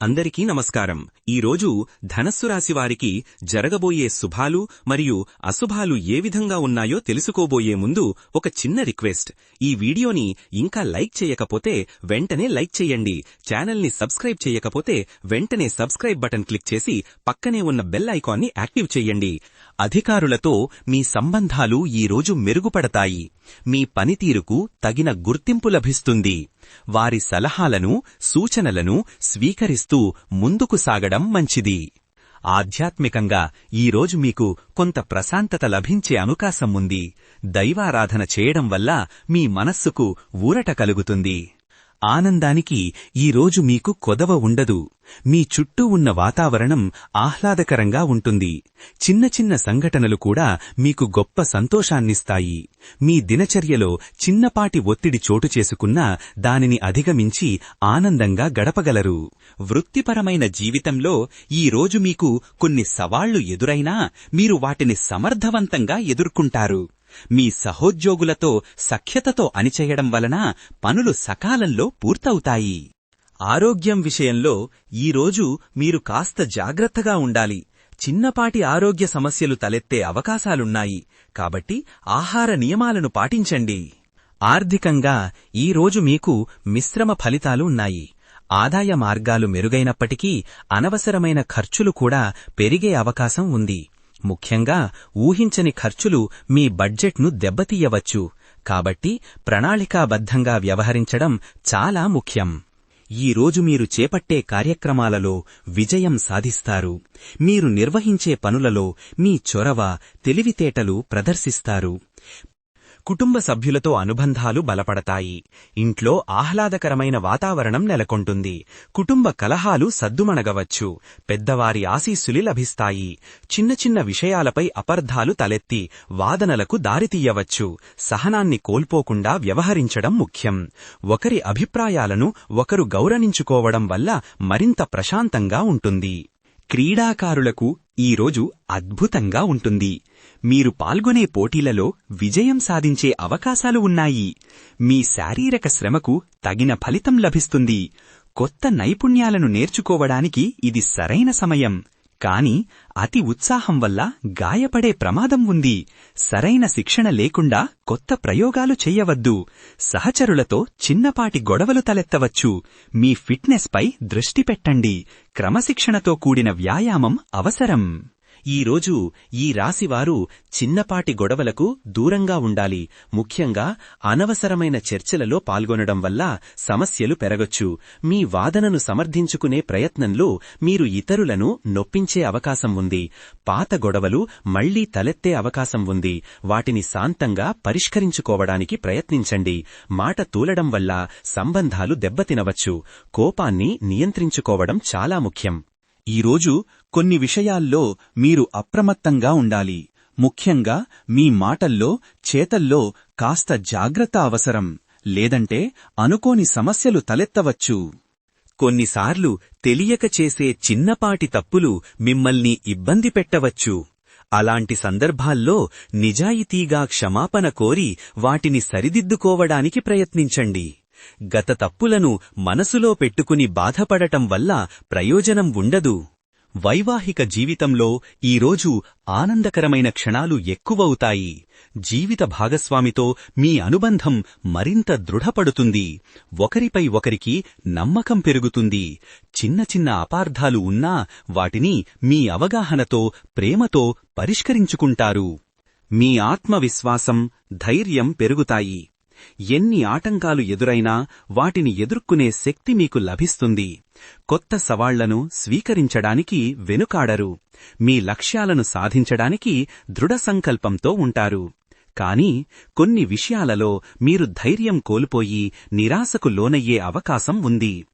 అందరికీ నమస్కారం. ఈరోజు ధనస్సు రాశి వారికి జరగబోయే శుభాలు మరియు అశుభాలు ఏ విధంగా ఉన్నాయో తెలుసుకోబోయే ముందు ఒక చిన్న రిక్వెస్ట్. ఈ వీడియోని ఇంకా లైక్ చేయకపోతే వెంటనే లైక్ చేయండి. ఛానల్ని సబ్స్క్రైబ్ చేయకపోతే వెంటనే సబ్స్క్రైబ్ బటన్ క్లిక్ చేసి పక్కనే ఉన్న బెల్ ఐకాన్ని యాక్టివ్ చేయండి. అధికారులతో మీ సంబంధాలు ఈరోజు మెరుగుపడతాయి. మీ పనితీరుకు తగిన గుర్తింపు లభిస్తుంది. వారి సలహాలను సూచనలను స్వీకరిస్తూ ముందుకు సాగడం మంచిది. ఆధ్యాత్మికంగా ఈరోజు మీకు కొంత ప్రశాంతత లభించే అవకాశం ఉంది. దైవారాధన చేయడం వల్ల మీ మనస్సుకు ఊరట కలుగుతుంది. ఆనందానికి ఈరోజు మీకు కొదవ ఉండదు. మీ చుట్టూ ఉన్న వాతావరణం ఆహ్లాదకరంగా ఉంటుంది. చిన్న చిన్న సంఘటనలు కూడా మీకు గొప్ప సంతోషాన్నిస్తాయి. మీ దినచర్యలో చిన్నపాటి ఒత్తిడి చోటు చేసుకున్నా దానిని అధిగమించి ఆనందంగా గడపగలరు. వృత్తిపరమైన జీవితంలో ఈరోజు మీకు కొన్ని సవాళ్ళు ఎదురైనా మీరు వాటిని సమర్థవంతంగా ఎదుర్కొంటారు. మీ సహోద్యోగులతో సఖ్యతతో అనిచేయడం వలన పనులు సకాలంలో పూర్తవుతాయి. ఆరోగ్యం విషయంలో ఈరోజు మీరు కాస్త జాగ్రత్తగా ఉండాలి. చిన్నపాటి ఆరోగ్య సమస్యలు తలెత్తే అవకాశాలున్నాయి. కాబట్టి ఆహార నియమాలను పాటించండి. ఆర్థికంగా ఈరోజు మీకు మిశ్రమ ఫలితాలు ఉన్నాయి. ఆదాయ మార్గాలు మెరుగైనప్పటికీ అనవసరమైన ఖర్చులు కూడా పెరిగే అవకాశం ఉంది. ముఖ్యంగా ఊహించని ఖర్చులు మీ బడ్జెట్ను దెబ్బతీయవచ్చు. కాబట్టి ప్రణాళికాబద్ధంగా వ్యవహరించడం చాలా ముఖ్యం. ఈ రోజు మీరు చేపట్టే కార్యక్రమాలలో విజయం సాధిస్తారు. మీరు నిర్వహించే పనులలో మీ చొరవ తెలివితేటలు ప్రదర్శిస్తారు. కుటుంబ సభ్యులతో అనుబంధాలు బలపడతాయి. ఇంట్లో ఆహ్లాదకరమైన వాతావరణం నెలకొంటుంది. కుటుంబ కలహాలు సద్దుమణగవచ్చు. పెద్దవారి ఆశీస్సులి లభిస్తాయి. చిన్న చిన్న విషయాలపై అపర్ధాలు తలెత్తి వాదనలకు దారితీయవచ్చు. సహనాన్ని కోల్పోకుండా వ్యవహరించడం ముఖ్యం. ఒకరి అభిప్రాయాలను ఒకరు గౌరవించుకోవడం వల్ల మరింత ప్రశాంతంగా ఉంటుంది. క్రీడాకారులకు ఈరోజు అద్భుతంగా ఉంటుంది. మీరు పాల్గొనే పోటీలలో విజయం సాధించే అవకాశాలు ఉన్నాయి. మీ శారీరక శ్రమకు తగిన ఫలితం లభిస్తుంది. కొత్త నైపుణ్యాలను నేర్చుకోవడానికి ఇది సరైన సమయం. కాని అతి ఉత్సాహం వల్ల గాయపడే ప్రమాదం ఉంది. సరైన శిక్షణ లేకుండా కొత్త ప్రయోగాలు చెయ్యవద్దు సహచరులతో చిన్నపాటి గొడవలు తలెత్తవచ్చు. మీ ఫిట్నెస్పై దృష్టి పెట్టండి. క్రమశిక్షణతో కూడిన వ్యాయామం అవసరం. ఈరోజు ఈ రాశివారు చిన్నపాటి గొడవలకు దూరంగా ఉండాలి. ముఖ్యంగా అనవసరమైన చర్చలలో పాల్గొనడం వల్ల సమస్యలు పెరగొచ్చు. మీ వాదనను సమర్థించుకునే ప్రయత్నంలో మీరు ఇతరులను నొప్పించే అవకాశం ఉంది. పాత గొడవలు మళ్ళీ తలెత్తే అవకాశం ఉంది. వాటిని శాంతంగా పరిష్కరించుకోవడానికి ప్రయత్నించండి. మాట తూలడం వల్ల సంబంధాలు దెబ్బతినవచ్చు. కోపాన్ని నియంత్రించుకోవడం చాలా ముఖ్యం. ఈరోజు కొన్ని విషయాల్లో మీరు అప్రమత్తంగా ఉండాలి. ముఖ్యంగా మీ మాటల్లో చేతల్లో కాస్త జాగ్రత్త అవసరం. లేదంటే అనుకోని సమస్యలు తలెత్తవచ్చు. కొన్నిసార్లు తెలియక చేసే చిన్నపాటి తప్పులు మిమ్మల్ని ఇబ్బంది పెట్టవచ్చు. అలాంటి సందర్భాల్లో నిజాయితీగా క్షమాపణ కోరి వాటిని సరిదిద్దుకోవడానికి ప్రయత్నించండి. గత తప్పులను మనసులో పెట్టుకుని బాధపడటం వల్ల ప్రయోజనం ఉండదు. వైవాహిక జీవితంలో ఈరోజు ఆనందకరమైన క్షణాలు ఎక్కువవుతాయి. జీవిత భాగస్వామితో మీ అనుబంధం మరింత దృఢపడుతుంది. ఒకరిపై ఒకరికి నమ్మకం పెరుగుతుంది. చిన్న చిన్న అపార్థాలు ఉన్నా వాటిని మీ అవగాహనతో ప్రేమతో పరిష్కరించుకుంటారు. మీ ఆత్మవిశ్వాసం ధైర్యం పెరుగుతాయి. ఎన్ని ఆటంకాలు ఎదురైనా వాటిని ఎదుర్కొనే శక్తి మీకు లభిస్తుంది. కొత్త సవాళ్ళను స్వీకరించడానికి వెనుకాడరు. మీ లక్ష్యాలను సాధించడానికి దృఢ సంకల్పంతో ఉంటారు. కాని కొన్ని విషయాలలో మీరు ధైర్యం కోల్పోయి నిరాశకు లోనయ్యే అవకాశం ఉంది.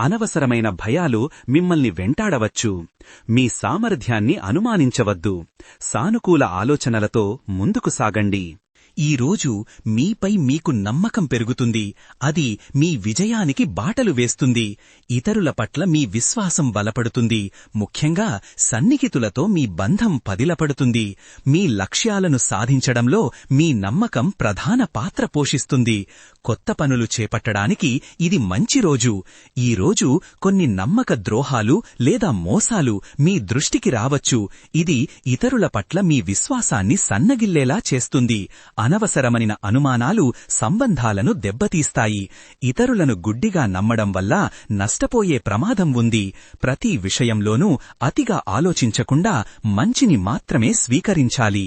అనవసరమైన భయాలు మిమ్మల్ని వెంటాడవచ్చు. మీ సామర్థ్యాన్ని అనుమానించవద్దు. సానుకూల ఆలోచనలతో ముందుకు సాగండి. ఈ రోజు మీపై మీకు నమ్మకం పెరుగుతుంది. అది మీ విజయానికి బాటలు వేస్తుంది. ఇతరుల పట్ల మీ విశ్వాసం బలపడుతుంది. ముఖ్యంగా సన్నిహితులతో మీ బంధం పదిలపడుతుంది. మీ లక్ష్యాలను సాధించడంలో మీ నమ్మకం ప్రధాన పాత్ర పోషిస్తుంది. కొత్త పనులు చేపట్టడానికి ఇది మంచి రోజు. ఈ రోజు కొన్ని నమ్మక ద్రోహాలు లేదా మోసాలు మీ దృష్టికి రావచ్చు. ఇది ఇతరుల పట్ల మీ విశ్వాసాన్ని సన్నగిల్లేలా చేస్తుంది. అనవసరమైన అనుమానాలు సంబంధాలను దెబ్బతీస్తాయి. ఇతరులను గుడ్డిగా నమ్మడం వల్ల నష్టపోయే ప్రమాదం ఉంది. ప్రతి విషయంలోనూ అతిగా ఆలోచించకుండా మంచిని మాత్రమే స్వీకరించాలి.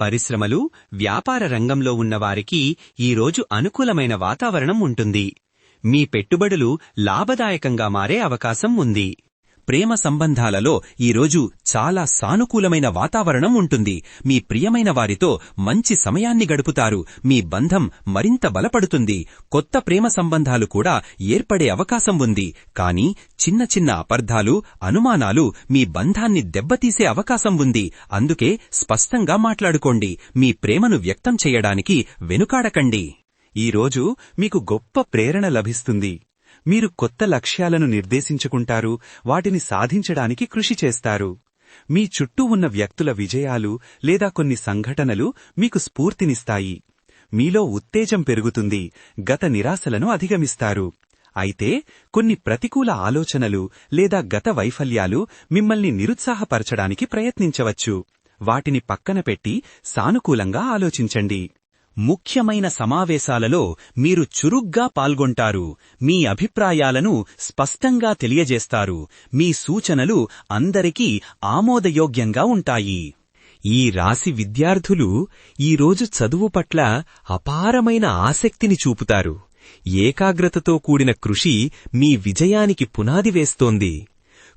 పరిశ్రమలు వ్యాపార రంగంలో ఉన్నవారికి ఈరోజు అనుకూలమైన వాతావరణం ఉంటుంది. మీ పెట్టుబడులు లాభదాయకంగా మారే అవకాశం ఉంది. ప్రేమ సంబంధాలలో ఈరోజు చాలా సానుకూలమైన వాతావరణం ఉంటుంది. మీ ప్రియమైన వారితో మంచి సమయాన్ని గడుపుతారు. మీ బంధం మరింత బలపడుతుంది. కొత్త ప్రేమ సంబంధాలు కూడా ఏర్పడే అవకాశం ఉంది. కానీ చిన్న చిన్న అపర్ధాలు అనుమానాలు మీ బంధాన్ని దెబ్బతీసే అవకాశం ఉంది. అందుకే స్పష్టంగా మాట్లాడుకోండి. మీ ప్రేమను వ్యక్తం చేయడానికి వెనుకాడకండి. ఈరోజు మీకు గొప్ప ప్రేరణ లభిస్తుంది. మీరు కొత్త లక్ష్యాలను నిర్దేశించుకుంటారు వాటిని సాధించడానికి కృషి చేస్తారు. మీ చుట్టూ ఉన్న వ్యక్తుల విజయాలు లేదా కొన్ని సంఘటనలు మీకు స్ఫూర్తినిస్తాయి. మీలో ఉత్తేజం పెరుగుతుంది గత నిరాశలను అధిగమిస్తారు. అయితే కొన్ని ప్రతికూల ఆలోచనలు లేదా గత వైఫల్యాలు మిమ్మల్ని నిరుత్సాహపరచడానికి ప్రయత్నించవచ్చు. వాటిని పక్కన పెట్టి సానుకూలంగా ఆలోచించండి. ముఖ్యమైన సమావేశాలలో మీరు చురుగ్గా పాల్గొంటారు. మీ అభిప్రాయాలను స్పష్టంగా తెలియజేస్తారు. మీ సూచనలు అందరికీ ఆమోదయోగ్యంగా ఉంటాయి. ఈ రాశి విద్యార్థులు ఈరోజు చదువు పట్ల అపారమైన ఆసక్తిని చూపుతారు. ఏకాగ్రతతో కూడిన కృషి మీ విజయానికి పునాది వేస్తోంది.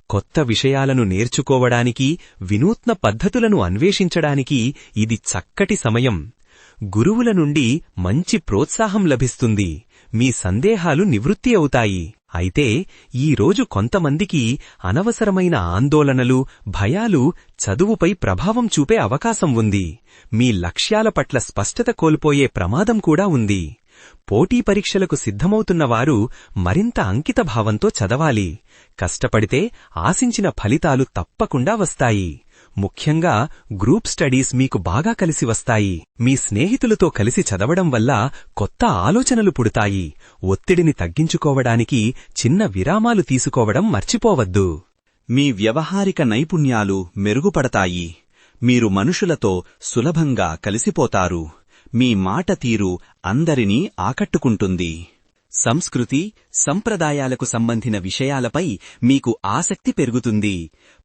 కొత్త విషయాలను నేర్చుకోవడానికి వినూత్న పద్ధతులను అన్వేషించడానికి ఇది చక్కటి సమయం. గురువుల నుండి మంచి ప్రోత్సాహం లభిస్తుంది. మీ సందేహాలు నివృత్తి అవుతాయి. అయితే ఈ రోజు కొంతమందికి అనవసరమైన ఆందోళనలు భయాలు చదువుపై ప్రభావం చూపే అవకాశం ఉంది. మీ లక్ష్యాల పట్ల స్పష్టత కోల్పోయే ప్రమాదం కూడా ఉంది. పోటీ పరీక్షలకు సిద్ధమవుతున్నవారు మరింత అంకితభావంతో చదవాలి. కష్టపడితే ఆశించిన ఫలితాలు తప్పకుండా వస్తాయి. ముఖ్యంగా గ్రూప్ స్టడీస్ మీకు బాగా కలిసి వస్తాయి. మీ స్నేహితులతో కలిసి చదవడం వల్ల కొత్త ఆలోచనలు పుడతాయి. ఒత్తిడిని తగ్గించుకోవడానికి చిన్న విరామాలు తీసుకోవడం మర్చిపోవద్దు. మీ వ్యవహారిక నైపుణ్యాలు మెరుగుపడతాయి. మీరు మనుషులతో సులభంగా కలిసిపోతారు. మీ మాట తీరు అందరినీ ఆకట్టుకుంటుంది. సంస్కృతి సంప్రదాయాలకు సంబంధిన విషయాలపై మీకు ఆసక్తి పెరుగుతుంది.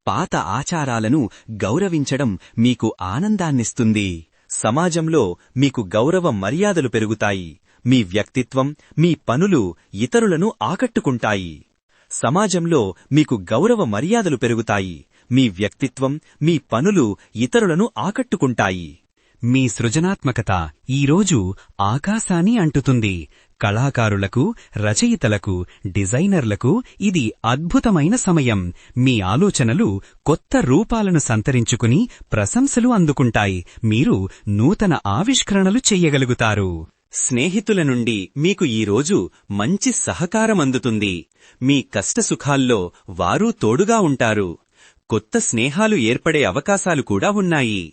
పాత ఆచారాలను గౌరవించడం మీకు ఆనందాన్నిస్తుంది. సమాజంలో మీకు గౌరవ మర్యాదలు పెరుగుతాయి. మీ వ్యక్తిత్వం మీ పనులు ఇతరులను ఆకట్టుకుంటాయి. సమాజంలో మీకు గౌరవ మర్యాదలు పెరుగుతాయి. మీ వ్యక్తిత్వం మీ పనులు ఇతరులను ఆకట్టుకుంటాయి. మీ సృజనాత్మకత ఈరోజు ఆకాశాన్ని అంటుతుంది. కళాకారులకు రచయితలకు డిజైనర్లకు ఇది అద్భుతమైన సమయం. మీ ఆలోచనలు కొత్త రూపాలను సంతరించుకుని ప్రశంసలు అందుకుంటాయి. మీరు నూతన ఆవిష్కరణలు చెయ్యగలుగుతారు. స్నేహితుల నుండి మీకు ఈరోజు మంచి సహకారం అందుతుంది. మీ కష్టసుఖాల్లో వారూ తోడుగా ఉంటారు. కొత్త స్నేహాలు ఏర్పడే అవకాశాలు కూడా ఉన్నాయి.